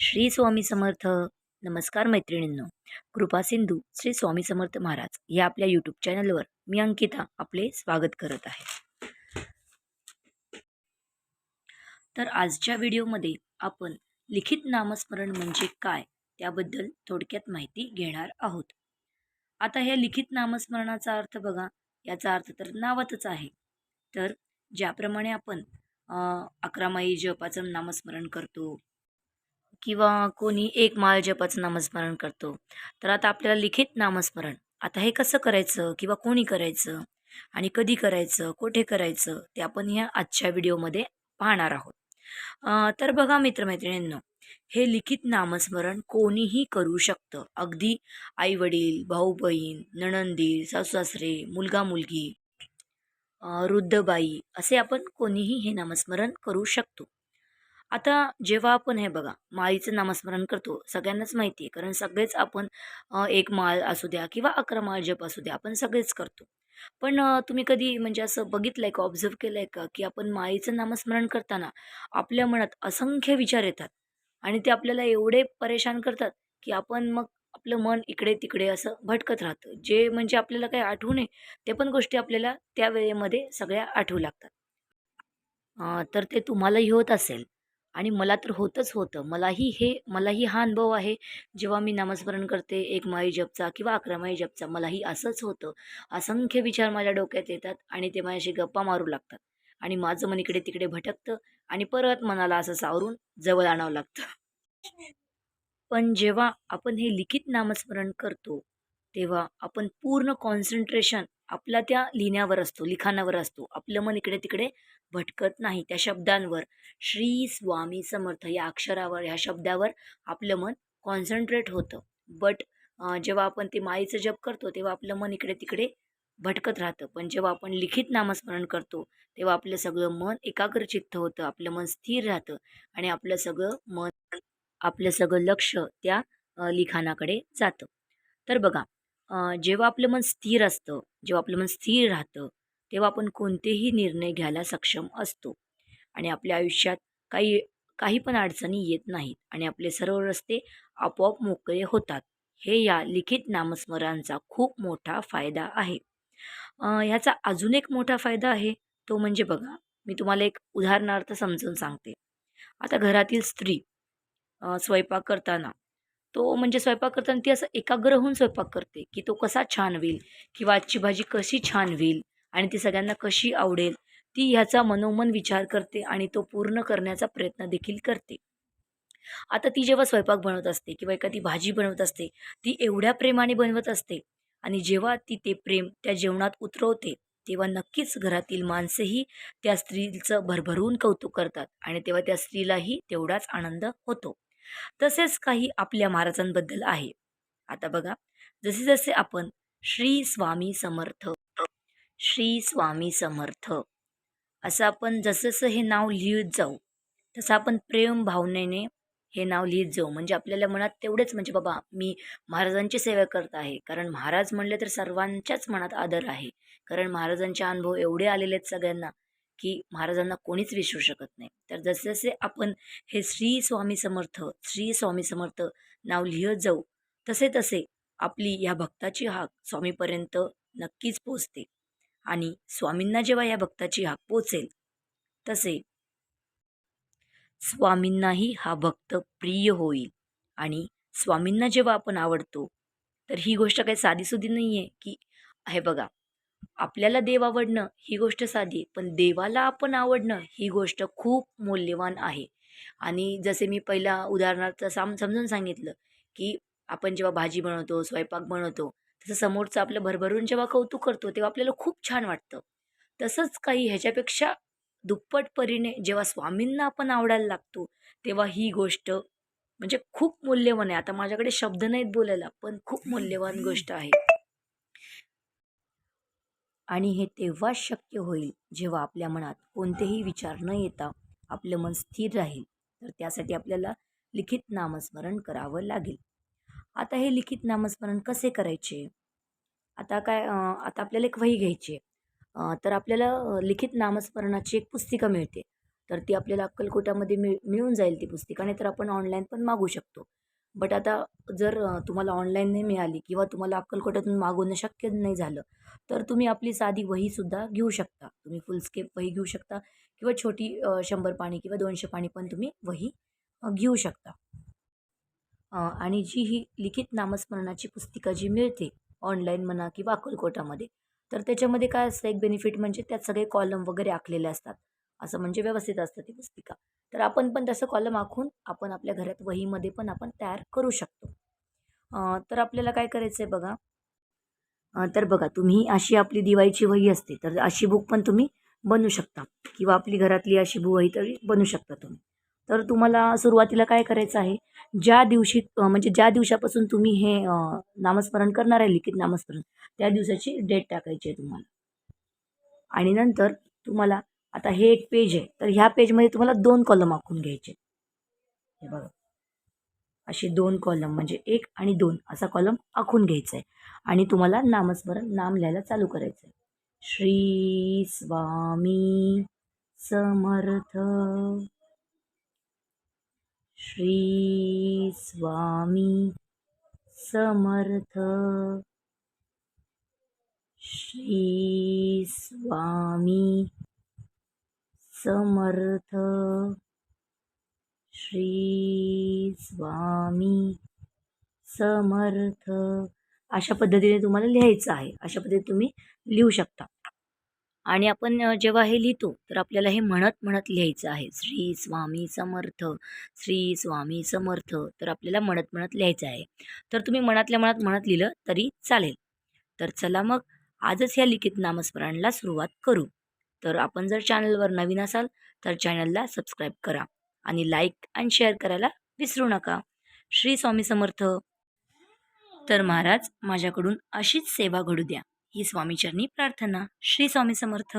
श्री स्वामी समर्थ. नमस्कार मैत्रिणींनो. कृपा सिंधू श्री स्वामी समर्थ महाराज या आपल्या यूट्यूब चॅनलवर मी अंकिता आपले स्वागत करत आहे. तर आजच्या व्हिडिओमध्ये आपण लिखित नामस्मरण म्हणजे काय त्याबद्दल थोडक्यात माहिती घेणार आहोत. आता ह्या लिखित नामस्मरणाचा अर्थ बघा याचा अर्थ तर नावातच आहे. तर ज्याप्रमाणे आपण अकरामाई जपाचं नामस्मरण करतो किंवा कोणी एक माळ जपाचं नामस्मरण करतो. तर आता आपल्याला लिखित नामस्मरण. आता हे कसं करायचं? किंवा कोणी करायचं? आणि कधी करायचं? कुठे करायचं? ते आपण ह्या आजच्या व्हिडिओमध्ये पाहणार आहोत. तर बघा मित्रमैत्रिणींनो हे लिखित नामस्मरण कोणीही करू शकतं. अगदी आईवडील भाऊ बहीण नणंदी सासू सासरे मुलगा मुलगी वृद्धबाई असे आपण कोणीही हे नामस्मरण करू शकतो. आता जेव्हा आपण हे बघा माळीचं नामस्मरण करतो सगळ्यांनाच माहिती आहे कारण सगळेच आपण एक माळ असू द्या किंवा अकरा माळ जप असू द्या आपण सगळेच करतो. पण तुम्ही कधी म्हणजे असं बघितलं आहे का ऑब्झर्व केलं आहे का की आपण माळीचं नामस्मरण करताना आपल्या मनात असंख्य विचार येतात आणि ते आपल्याला एवढे परेशान करतात की आपण मग आपलं मन इकडे तिकडे असं भटकत राहतं. जे म्हणजे आपल्याला काही आठवू नये ते पण गोष्टी आपल्याला त्या वेळेमध्ये सगळ्या आठवू लागतात. तर ते तुम्हालाही होत असेल. आणि मला तर होतच होतं. मलाही हे मलाही हा अनुभव आहे. जेव्हा मी नामस्मरण करते एक माई जपचा किंवा अकरा माई जपचा मलाही असंच होतं. असंख्य विचार माझ्या डोक्यात येतात आणि ते माझ्याशी गप्पा मारू लागतात. आणि माझं मन इकडे तिकडे भटकतं आणि परत मनाला असं सावरून जवळ आणावं लागतं. पण जेव्हा आपण हे लिखित नामस्मरण करतो तेव्हा आपण पूर्ण कॉन्सन्ट्रेशन आपला त्या लिहिण्यावर असतो लिखाणावर असतो. आपलं मन इकडे तिकडे भटकत नाही त्या शब्दांवर. श्री स्वामी समर्थ या अक्षरावर ह्या शब्दावर आपलं मन कॉन्सन्ट्रेट होतं. बट जेव्हा आपण ते माईचं जप करतो तेव्हा आपलं मन इकडे तिकडे भटकत राहतं. पण जेव्हा आपण लिखित नामस्मरण करतो तेव्हा आपलं सगळं मन एकाग्रचित्त होतं आपलं मन स्थिर राहतं आणि आपलं सगळं मन आपलं सगळं लक्ष त्या लिखाणाकडे जातं. तर बघा जेव्हा आपलं मन स्थिर असतं जेव्हा आपलं मन स्थिर राहतं तेव्हा आपण कोणतेही निर्णय घ्यायला सक्षम असतो. आणि आपल्या आयुष्यात काही काही पण अडचणी येत नाहीत आणि आपले सर्व रस्ते आपोआप मोकळे होतात. हे या लिखित नामस्मरांचा खूप मोठा फायदा आहे. ह्याचा अजून एक मोठा फायदा आहे तो म्हणजे बघा मी तुम्हाला एक उदाहरणार्थ समजून सांगते. आता घरातील स्त्री स्वयंपाक करताना तो म्हणजे स्वयंपाक करताना ती असं एकाग्र होऊन स्वयंपाक करते की तो कसा छान होईल किंवा आजची भाजी कशी छान होईल आणि ती सगळ्यांना कशी आवडेल ती ह्याचा मनोमन विचार करते आणि तो पूर्ण करण्याचा प्रयत्न देखील करते. आता ती जेव्हा स्वयंपाक बनवत असते किंवा एखादी भाजी बनवत असते ती एवढ्या प्रेमाने बनवत असते आणि जेव्हा ती ते प्रेम त्या जेवणात उतरवते तेव्हा नक्कीच घरातील माणसंही त्या स्त्रीचं भरभरून कौतुक करतात आणि तेव्हा त्या स्त्रीलाही तेवढाच आनंद होतो. तसेच काही आपल्या महाराजांबद्दल आहे. आता बघा जसे जसे आपण श्री स्वामी समर्थ श्री स्वामी समर्थ असं आपण जसं हे नाव लिहित जाऊ तसं आपण प्रेम भावनेने हे नाव लिहित जाऊ. म्हणजे आपल्याला मनात तेवढेच म्हणजे बाबा मी महाराजांची सेवा करत आहे. कारण महाराज म्हणले तर सर्वांच्याच मनात आदर आहे. कारण महाराजांचे अनुभव एवढे आलेले आहेत सगळ्यांना की महाराजांना कोणीच विसरू शकत नाही. तर जसे जसे आपण हे श्री स्वामी समर्थ श्री स्वामी समर्थ नाव लिहत जाऊ तसे तसे आपली या भक्ताची हाक स्वामीपर्यंत नक्कीच पोचते आणि स्वामींना जेव्हा या भक्ताची हाक पोचेल तसे स्वामींनाही हा भक्त प्रिय होईल. आणि स्वामींना जेव्हा आपण आवडतो तर ही गोष्ट काही साधीसुधी नाही आहे की हे बघा आपल्याला देव आवडणं ही गोष्ट साधी पण देवाला आपण आवडणं ही गोष्ट खूप मौल्यवान आहे. आणि जसे मी पहिला उदाहरणार्थ साम समजून सांगितलं की आपण जेव्हा भाजी बनवतो स्वयंपाक बनवतो तसं समोरचं आपलं भरभरून जेव्हा कौतुक करतो तेव्हा आपल्याला खूप छान वाटतं. तसंच काही ह्याच्यापेक्षा दुप्पट परीने जेव्हा स्वामींना आपण आवडायला लागतो तेव्हा ही गोष्ट म्हणजे खूप मूल्यवान आहे. आता माझ्याकडे शब्द नाहीत बोलायला पण खूप मूल्यवान गोष्ट आहे. आणि हे तेव्हाच शक्य होईल जेव्हा आपल्या मनात कोणतेही विचार न येता आपलं मन स्थिर राहील. तर त्यासाठी आपल्याला लिखित नामस्मरण करावं लागेल. आता हे लिखित नामस्मरण कसे करायचे? आता काय आता आपल्याला एक वही घ्यायची आहे. तर आपल्याला लिखित नामस्मरणाची एक पुस्तिका मिळते. तर ती आपल्याला अक्कलकोटामध्ये मिळ मिळून जाईल ती पुस्तिका. नाही तर आपण ऑनलाईन पण मागू शकतो. बट आता जर तुम्हाला ऑनलाईन नाही मिळाली किंवा तुम्हाला अक्कलकोटातून मागवणं शक्य नाही झालं तर तुम्ही आपली साधी वहीसुद्धा घेऊ शकता. तुम्ही फुलस्केप वही घेऊ शकता किंवा छोटी शंभर पाणी किंवा दोनशे पाणी पण तुम्ही वही घेऊ शकता. आणि जी ही लिखित नामस्मरणाची पुस्तिका जी मिळते ऑनलाईन म्हणा किंवा अक्कलकोटामध्ये तर त्याच्यामध्ये काय असतं? एक बेनिफिट म्हणजे त्यात सगळे कॉलम वगैरे आखलेले असतात. असं म्हणजे व्यवस्थित असतं ती पुस्तिका. तर आपण पण तसं कॉलम आखून आपण आपल्या घरात वहीमध्ये पण आपण तयार करू शकतो. तर आपल्याला काय करायचं आहे बघा तर बघा तुम्ही अशी आपली दिवाळीची वही असते तर अशी बुक पण तुम्ही बनवू शकता. किंवा आपली घरातली अशी बु वही तरी बनवू शकता तुम्ही. तर तुम्हाला सुरुवातीला काय करायचं आहे? ज्या दिवशी म्हणजे ज्या दिवसापासून तुम्ही हे नामस्मरण करणार आहे लिखित नामस्मरण त्या दिवसाची डेट टाकायची आहे तुम्हाला. आणि नंतर तुम्हाला आता हे एक पेज आहे. तर ह्या पेजमध्ये तुम्हाला दोन कॉलम आखून घ्यायचे. हे बघा. असे दोन कॉलम म्हणजे एक आणि दोन असा कॉलम आखून घ्यायचा आहे. आणि तुम्हाला नामस्मरण नाम लिहायला चालू करायचं आहे. श्री स्वामी समर्थ. श्री स्वामी समर्थ. श्री स्वामी समर्थ। श्री स्वामी समर्थ। अशा पद्धतीने तुम्हाला लिहायचं आहे. अशा पद्धतीने तुम्ही लिहू शकता. आणि आपण जेव्हा हे लिहितो तर आपल्याला हे म्हणत म्हणत लिहायचं आहे. श्री स्वामी समर्थ श्री स्वामी समर्थ तर आपल्याला म्हणत म्हणत लिहायचं आहे. तर तुम्ही मनातल्या मनात म्हणत लिहिलं तरी चालेल. तर चला मग आजच ह्या लिखित नामस्मरणाला सुरुवात करू. तर आपण जर चॅनलवर नवीन असाल तर चॅनलला सबस्क्राईब करा आणि लाईक आणि शेअर करायला विसरू नका. श्री स्वामी समर्थ. तर महाराज माझ्याकडून अशीच सेवा घडू द्या. ही स्वामीचरणी प्रार्थना. श्री स्वामी समर्थ.